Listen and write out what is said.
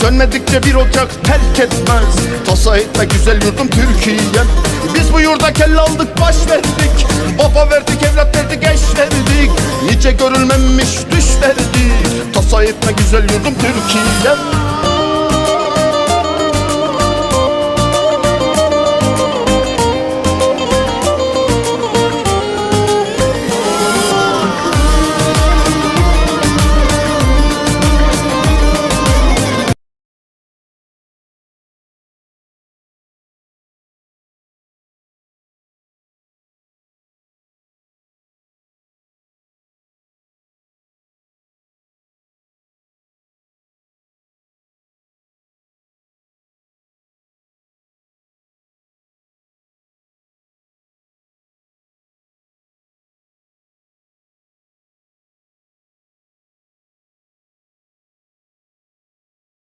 Sönmedikçe bir ocak terk etmez. Tasa etme güzel yurdum Türkiye'm Biz bu yurda kelle aldık baş verdik. Baba verdik evlat verdik eş verdik. Nice görülmemiş düş verdik Tasa etme güzel yurdum Türkiye'm